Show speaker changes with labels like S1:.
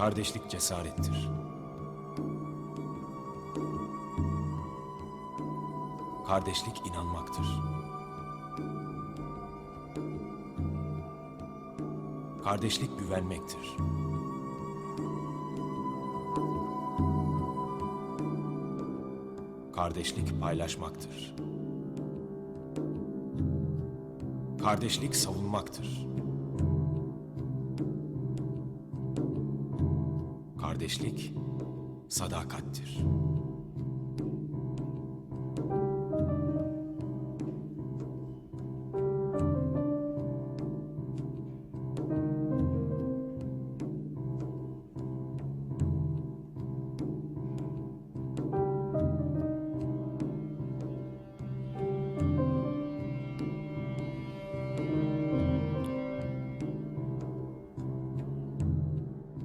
S1: Kardeşlik cesarettir. Kardeşlik inanmaktır. Kardeşlik güvenmektir. Kardeşlik paylaşmaktır. Kardeşlik savunmaktır. Kardeşlik sadakattir.